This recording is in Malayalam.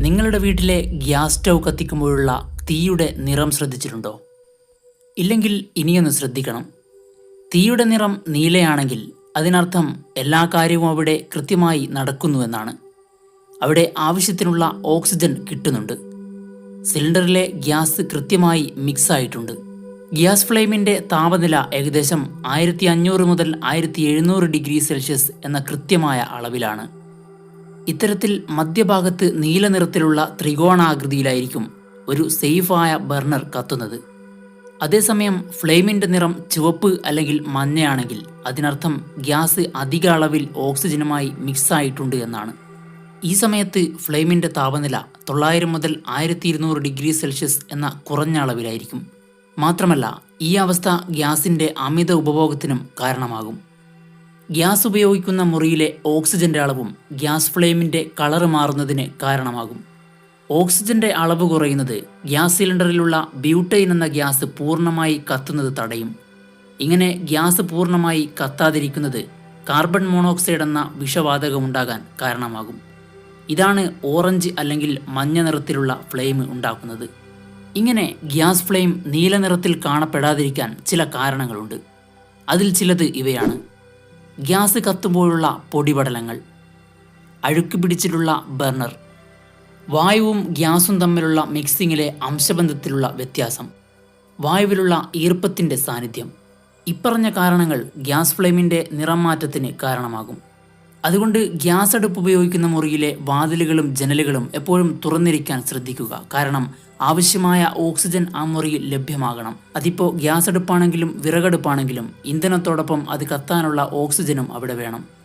നിങ്ങളുടെ വീട്ടിലെ ഗ്യാസ് സ്റ്റൗ കത്തിക്കുമ്പോഴുള്ള തീയുടെ നിറം ശ്രദ്ധിച്ചിട്ടുണ്ടോ? ഇല്ലെങ്കിൽ ഇനിയൊന്ന് ശ്രദ്ധിക്കണം. തീയുടെ നിറം നീലയാണെങ്കിൽ അതിനർത്ഥം എല്ലാ കാര്യവും അവിടെ കൃത്യമായി നടക്കുന്നുവെന്നാണ്. അവിടെ ആവശ്യത്തിനുള്ള ഓക്സിജൻ കിട്ടുന്നുണ്ട്. സിലിണ്ടറിലെ ഗ്യാസ് കൃത്യമായി മിക്സ് ആയിട്ടുണ്ട് ഗ്യാസ് ഫ്ലെയിമിന്റെ താപനില ഏകദേശം ആയിരത്തി അഞ്ഞൂറ് മുതൽ ആയിരത്തി എഴുന്നൂറ് ഡിഗ്രി സെൽഷ്യസ് എന്ന കൃത്യമായ അളവിലാണ്. ഇത്തരത്തിൽ മധ്യഭാഗത്ത് നീല നിറത്തിലുള്ള ത്രികോണാകൃതിയിലായിരിക്കും ഒരു സേഫായ ബർണർ കത്തുന്നത്. അതേസമയം ഫ്ലെയിമിന്റെ നിറം ചുവപ്പ് അല്ലെങ്കിൽ മഞ്ഞയാണെങ്കിൽ അതിനർത്ഥം ഗ്യാസ് അധിക അളവിൽ ഓക്സിജനുമായി മിക്സ് ആയിട്ടുണ്ട് എന്നാണ്. ഈ സമയത്ത് ഫ്ലെയിമിന്റെ താപനില തൊള്ളായിരം മുതൽ ആയിരത്തി ഇരുന്നൂറ് ഡിഗ്രി സെൽഷ്യസ് എന്ന കുറഞ്ഞ അളവിലായിരിക്കും. മാത്രമല്ല ഈ അവസ്ഥ ഗ്യാസിന്റെ അമിത ഉപഭോഗത്തിനും കാരണമാകും. ഗ്യാസ് ഉപയോഗിക്കുന്ന മുറിയിലെ ഓക്സിജന്റെ അളവും ഗ്യാസ് ഫ്ലെയിമിന്റെ കളറ് മാറുന്നതിന് കാരണമാകും. ഓക്സിജന്റെ അളവ് കുറയുന്നത് ഗ്യാസ് സിലിണ്ടറിലുള്ള ബ്യൂട്ടൈൻ എന്ന ഗ്യാസ് പൂർണമായി കത്തുന്നത് തടയും. ഇങ്ങനെ ഗ്യാസ് പൂർണമായി കത്താതിരിക്കുന്നത് കാർബൺ മോണോക്സൈഡ് എന്ന വിഷവാതകം ഉണ്ടാകാൻ കാരണമാകും. ഇതാണ് ഓറഞ്ച് അല്ലെങ്കിൽ മഞ്ഞ നിറത്തിലുള്ള ഫ്ലെയിം ഉണ്ടാക്കുന്നത്. ഇങ്ങനെ ഗ്യാസ് ഫ്ലെയിം നീല നിറത്തിൽ കാണപ്പെടാതിരിക്കാൻ ചില കാരണങ്ങളുണ്ട്. അതിൽ ചിലത് ഇവയാണ്. ഗ്യാസ് കത്തുമ്പോഴുള്ള പൊടിപടലങ്ങൾ അഴുക്ക് പിടിച്ചിട്ടുള്ള ബർണർ വായുവും ഗ്യാസും തമ്മിലുള്ള മിക്സിങ്ങിലെ അംശബന്ധത്തിലുള്ള വ്യത്യാസം വായുവിലുള്ള ഈർപ്പത്തിന്റെ സാന്നിധ്യം ഇപ്പറഞ്ഞ കാരണങ്ങൾ ഗ്യാസ് ഫ്ലെയിമിന്റെ നിറം മാറ്റത്തിന് കാരണമാകും. അതുകൊണ്ട് ഗ്യാസ് അടുപ്പ് ഉപയോഗിക്കുന്ന മുറിയിലെ വാതിലുകളും ജനലുകളും എപ്പോഴും തുറന്നിരിക്കാൻ ശ്രദ്ധിക്കുക. കാരണം ആവശ്യമായ ഓക്സിജൻ ആ മുറിയിൽ ലഭ്യമാകണം. അതിപ്പോൾ ഗ്യാസ് അടുപ്പാണെങ്കിലും വിറകടുപ്പാണെങ്കിലും ഇന്ധനത്തോടൊപ്പം അത് കത്താനുള്ള ഓക്സിജനും അവിടെ വേണം.